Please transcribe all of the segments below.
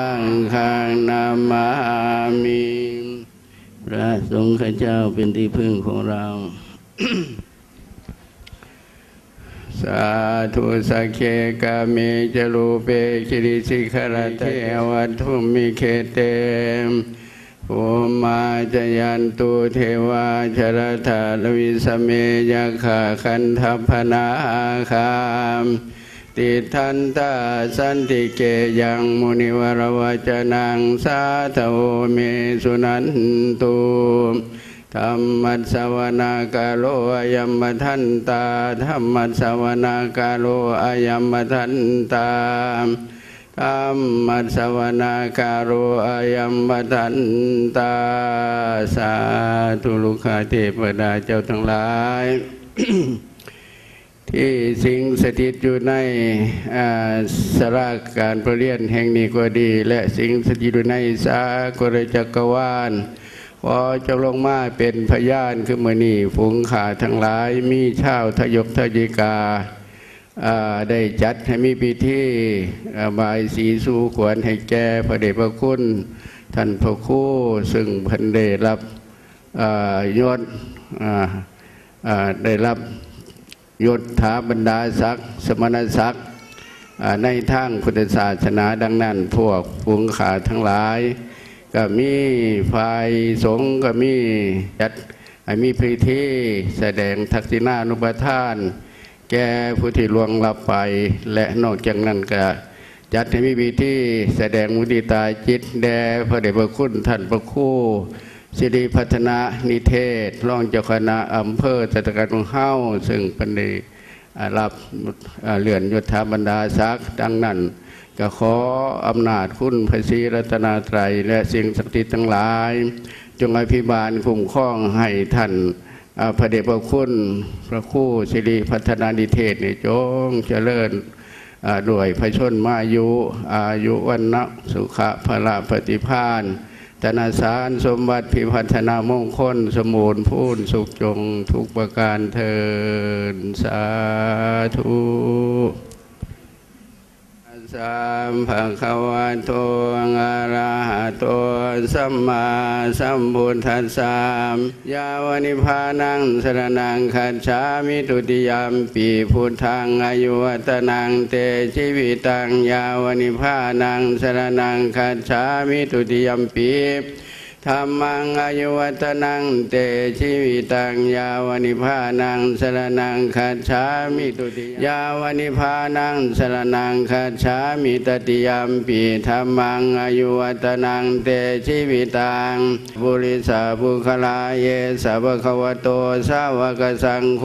ังคางนามามิพระสงฆ์ข้าเจ้าเป็นที่พึ่งของเรา สาธุสักเคกาเมจรูเปคิริสิขรเทวัตุมิเคเตภูมาจยันตุเทวาชรธาลวิสเมยขาคันทพนาคาม ติทันตาสันติเกยังมุนิวรวจนังสาธโอเมสุนันตุธรรมัสวนากาโลอายัมทันตาธรรมัสวนากาโลอายัมทันตาธรรมัสวนากาโลอายัมทันตาสาธุลูกาเทพดาเจ้าทั้งหลาย ที่สิงสถิตอยู่ในสาราการประเรียนแห่งนี้ก็ดี และสิงสถิตอยู่ในสากลจักรวาลพอจะลงมาเป็นพยานขึ้นมานี่ฝูงขาทั้งหลายมีชาวทยกทยิกาได้จัดให้มีพิธีบายสีสู่ขวัญให้แก่พระเดชพระคุณ ท่านพระคู่ซึ่งพันได้รับยศได้รับ ยศถาบรรดาศักดิ์สมณศักดิ์ในทางพุทธศาสนาดังนั้น พวกฝูงขาทั้งหลาย ก็มีฝ่ายสงฆ์ก็มีจัดให้มีพิธีแสดงทักษิณานุปทาน แก่ผู้ที่ลวงลับไป และนอกจากนั้นก็จัดให้มีพิธีแสดงมุติตาจิตแด่พระเดชพระคุณท่านพระครู่ สิริพัฒนานิเทศรองเจ้าคณะอำเภอจัตการของเฮ้าซึ่งเป็นรับอ่าเลื่อนยศถาบรรดาศักดิ์ดังนั้นก็ขออำนาจคุณพระศรีรัตนาไตรและสิ่งศักดิ์สิทธิ์ทั้งหลาย จงอภิบาลคุ้มครองให้ท่านพระเดชพระคุณพระคู่สิริพัฒนานิเทศนี่จงเจริญด้วยพระชนมายุ อายุวันนะสุขะพละปฏิพานธ นาสารสมบัติพิพัฒนามงคล สมูลพูนสุขจงทุกประการเทินสาธุ สัมภะคะวะโตอะระหะโตสัมมาสัมพุทธัสสะยาวนิพพานังสรนังคัจฉามิตุติยามปีพุทธังอายุวัตนังเตชีวิตังยาวนิพพานังสรนังคัจฉามิตุติยามปี ธรรมังอายุวัตนังเตชีวิตังยาวนิพพานังสรนังคัจฉามิตุติยาวนิพพานังสรนังคัจฉามิตติยามปีธรรมังอายุวัตนังเตชีวิตังบุริสาภุคลาเยสัพพะวะโตสาวกสังโฆ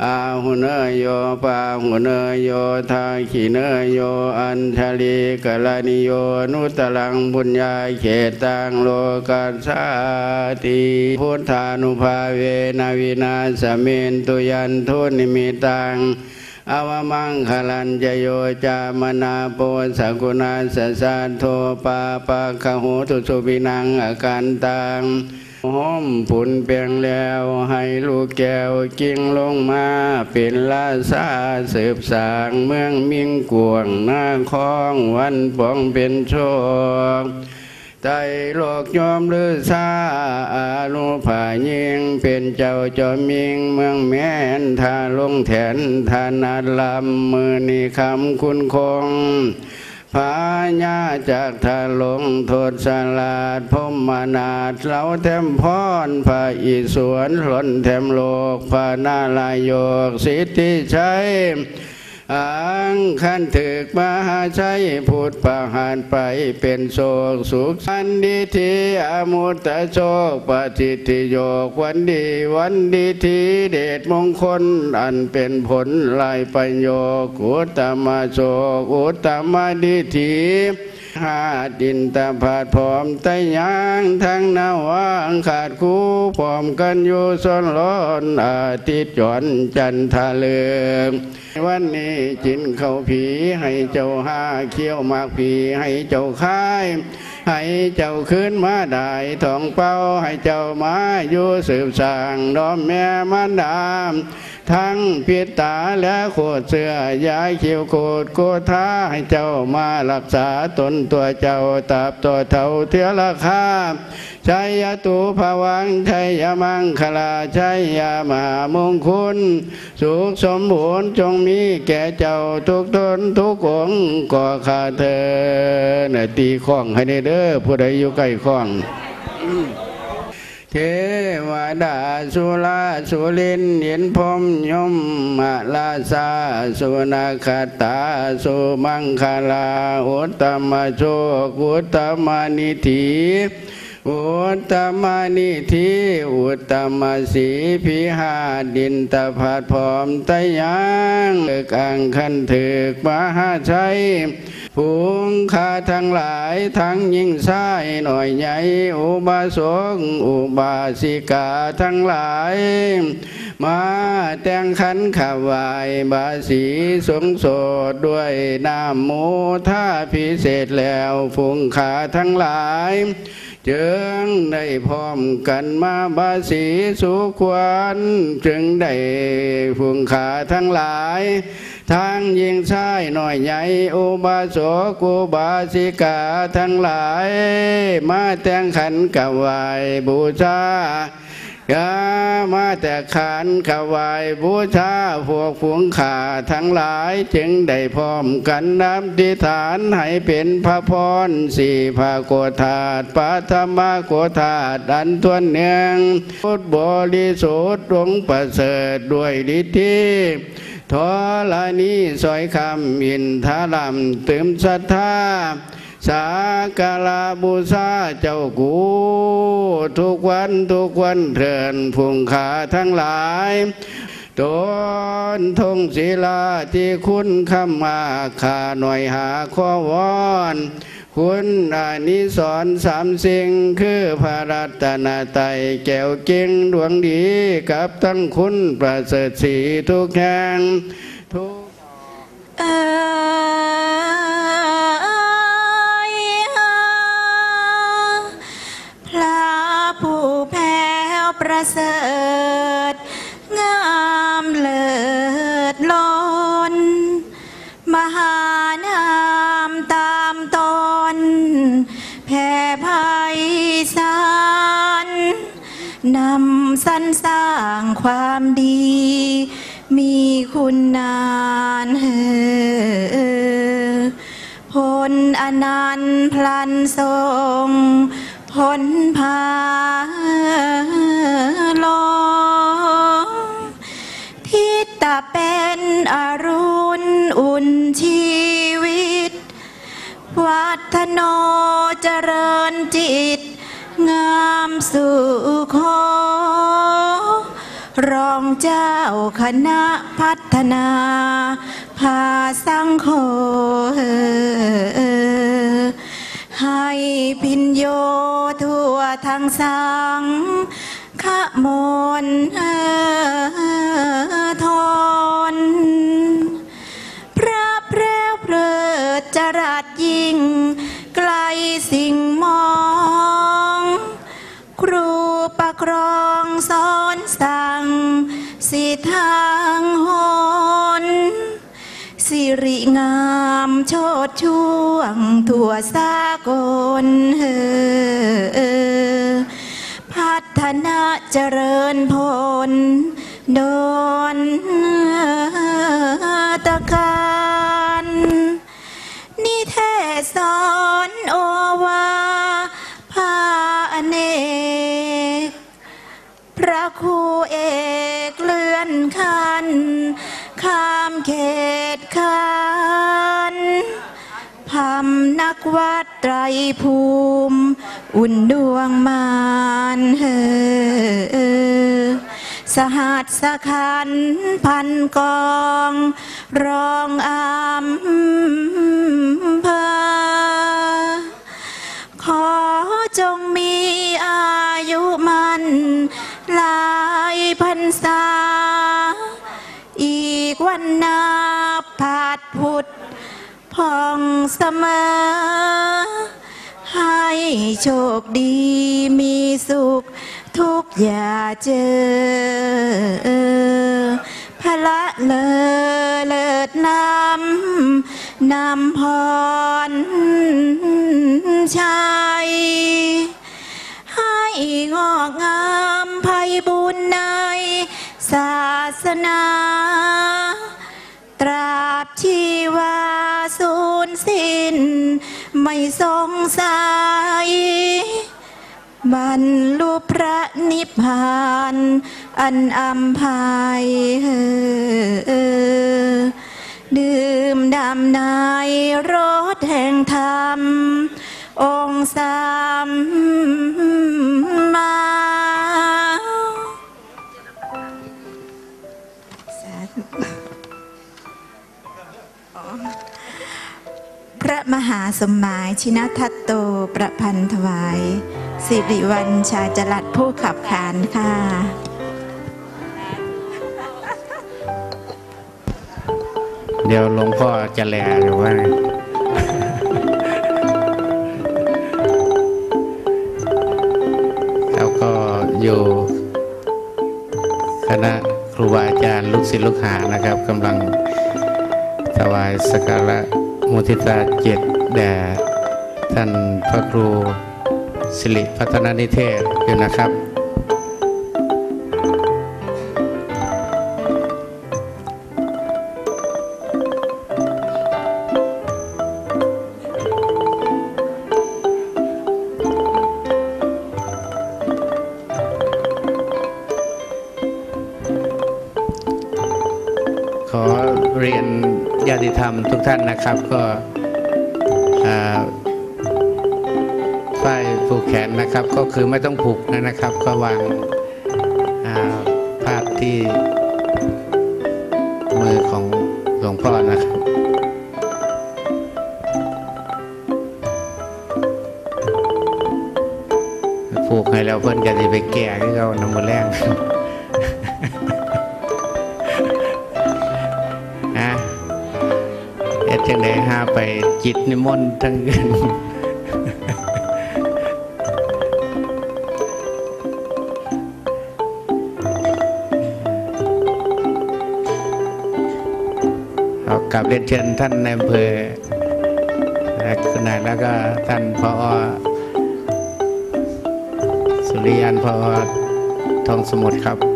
อาหุเนยโยปาหุเนยโยทาขีเนยโยอัญชลีกลานิโยนุตลังบุญญาเขตังโลกัสสาติพุทธานุภาเวนาวินาสเมนตุยันทุนิมิตังอวมังคลันจโยจามนาโปสกุณาสสะโทปาปะคโหตุสุปินังอาการตัง หอมผุนเปียงแล้ว ให้ลูกแก้วกิ้งลงมา เป็นลาซาเสืบสางเมืองมิงกวงหน้าคองวันปองเป็นโชคใจโลกยอมลือซาอาลุผายิงเป็นเจ้าจอมิงเมืองแม่นทาลงแทนทานาลำมือนีคำคุณคง พาญาจากทาลงโทษสลาดพมมานาดเราเทมพรพระอิสวนหล่นเทมโลกพระนาลายโยกสิทธิชัย อังขันถึกมหาชัยพุทธประหารไปเป็นโศกสุขสันดีทีอมุตตะโชคปฏิทิโยกวันดีวันดีทีเดชมงคลอันเป็นผลลายปัญโยกุตตมโชคอุตตมดีที หาดินตาผาดพร้อมไตยางทั้งนาวางขาดคู่พร้อมกันอยู่ส่วนร้อนอาทิตย์จอนจันทาเลืองวันนี้จินเข้าผีให้เจ้าห้าเขี้ยวมากผีให้เจ้าค่ายให้เจ้าขึ้นมาได้ทองเป้าให้เจ้ามาอยู่สืบสร้างดอมแม่มันดาม ทั้งพิตาและโคดเสือยาเขียวโคดโกท้าให้เจ้ามารักษาตนตัวเจ้าตับตัวเท่าเทือราคาชัยยตุภวังชัยยมังคลาชัยยามามงคลสุขสมบูรณ์จงมีแก่เจ้าทุกตนทุกองค์ก่อขาเธอนตีข้องให้ได้เด้อผู้ใดอยู่ใกล้ข้อง เทวดาสุราสุลินเห็นพรมยมมาลาสาสุนาคตาสุมังคลาอุตตมโชกุตตมนิธิอุตตมนิธิอุตตมสีพิหาดินตพัดพร้อมตะยังเกอังคันถึกมหาชัย ผูงคาทั้งหลายทั้งยิ่งชายหน่อยใหญ่อุบาสกอุบาสิกาทั้งหลาย มาแต่งขันขาวายบาสีสงโสดด้วยน้ำโมท่าพิเศษแล้วฝูงขาทั้งหลายจึงได้พร้อมกันมาบาสีสุขวันจึงได้ฝูงขาทั้งหลาย ทางยิงชายหน่อยใหญ่อุบาสกอุบาสิกาทั้งหลาย มาแต่งขันกับไหวบูชา ยามาแต่ขันขวายบูชาพวกฝูงขาทั้งหลายจึงได้พร้อมกันน้ำติฐานให้เป็นพระพรสี่พระโกธาตปัทมโกธาตอันทวนเนืองพุทธบริสุทธิ์ดวงประเสริฐด้วยฤทธิ์ทอลานีสอยคำอินทาลัมเติมศรัทธา สากลาบูชาเจ้ากู ทุกวันทุกวันเถินพุงขาทั้งหลายตนทงศิลาที่คุณคำมาขาหน่อยหาข้อวอนคุณอานิสรณ์สามสิ่งคือพระรัตนตรัยแก้วเก่งดวงดีกับทั้งคุณประเสริฐสีทุกแห่งทุก ประเสริฐ งามเลิศล้น มหานามตามตนแผ่ภัยสารนำสรรสร้างความดี มีคุณนานเฮอผลอนันต์พลันทรงผลพา ลงทิตตะเป็นอรุณอุ่นชีวิต วัฒโนเจริญจิต งามสุขรองเจ้าคณะพัฒนา พาสังโฆให้พินโยทั่วทั้งสัง ขมนทน พระแพรวเพลิดจรัสยิ่ง ไกลสิ่งมอง ครูประครองสอนสั่ง สิทางหนสิริงามโชดช่วง ทั่วสากลเฮอ พัฒนาเจริญพลโดนตะการนิเทศสอนโอวาพาอเนก พระครูเอกเลื่อนคันข้ามเขตคันพำนักวัดไตรภูมิ อุ่นดวงมานเฮอสหัสสคันพันกองรองอำเภอขอจงมีอายุมันหลายพรรษา อีกวันนาผาดพุทธพองเสมอ โชคดีมีสุข ทุกอย่าเจอพเลอเลิศนำนำพรชัยให้งอกงามไพบุญในศาสนา ตราบชีวาสูญสิ้น ไม่สงสัยบรรลุพระนิพพาน อันอัมภัยเฮาสมหมายชินทัตโตประพันธ์ถวาย สิริวัญชาจรัดผู้ขับขานค่ะเดี๋ยวหลวงพ่อจะแลหรือว่าไงแล้วก็อยู่คณะครูบาอาจารย์ลูกศิษย์ลูกหานะครับกำลังถวายสกการะมุทิตาเจ็ด แด่ท่านพระครูสิริพัฒนานิเทศอยู่นะครับ ขอเรียนญาติธรรมทุกท่านนะครับก็ ผูกแขนนะครับ ก็คือไม่ต้องผูกนะครับ ก็วางาภาพที่มือของหลวงพ่อนะครับผูกให้แล้วเพื่อนจะไปแก่ที่เขานำมาแรงนะเอ็ดจังไดหาไปจิตนิมนต์ทั้งเงิน กับเรียนเชิญท่านในอำเภอและคุณนายแล้วก็ท่านพอสุริยันพอทองสมุทรครับ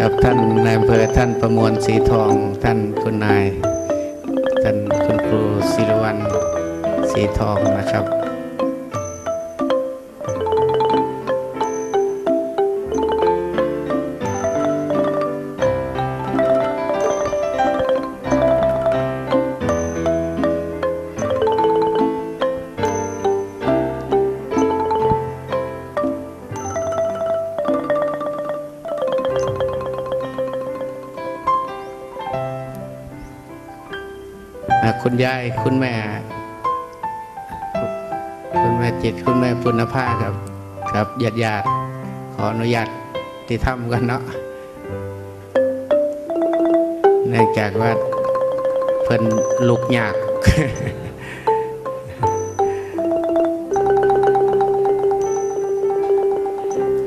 กับท่านนายอำเภอท่านประมวลสีทอง ท่านคุณนาย ท่านคุณครูศิรวันสีทองนะครับ ยายคุณแม่ คุณแม่จิตคุณแม่ปุณภาครับ ครับญาติญาติขออนุญาตที่ทำกันเนาะเนื่องจากว่าเพิ่นลุกยาก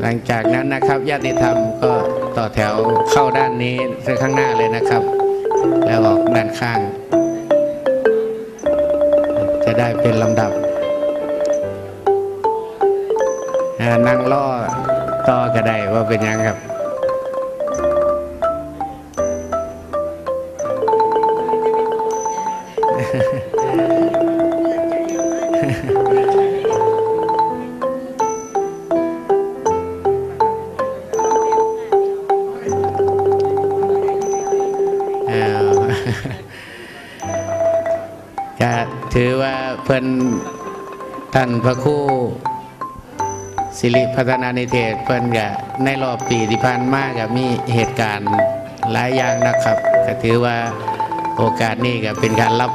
หลังจากนั้นนะครับญาติธรรมก็ต่อแถวเข้าด้านนี้ข้างหน้าเลยนะครับ แล้วออกด้านข้าง ได้เป็นลำดับนั่งล่อต่อก็ได้ว่าเป็นยังครับ เพิ่นท่านพระคู่สิริพัฒนานิเทศเพิ่นกะในรอบปีที่ผ่านมากับมีเหตุการณ์หลายอย่างนะครับก็ถือว่าโอกาสนี้ก็เป็นการรับ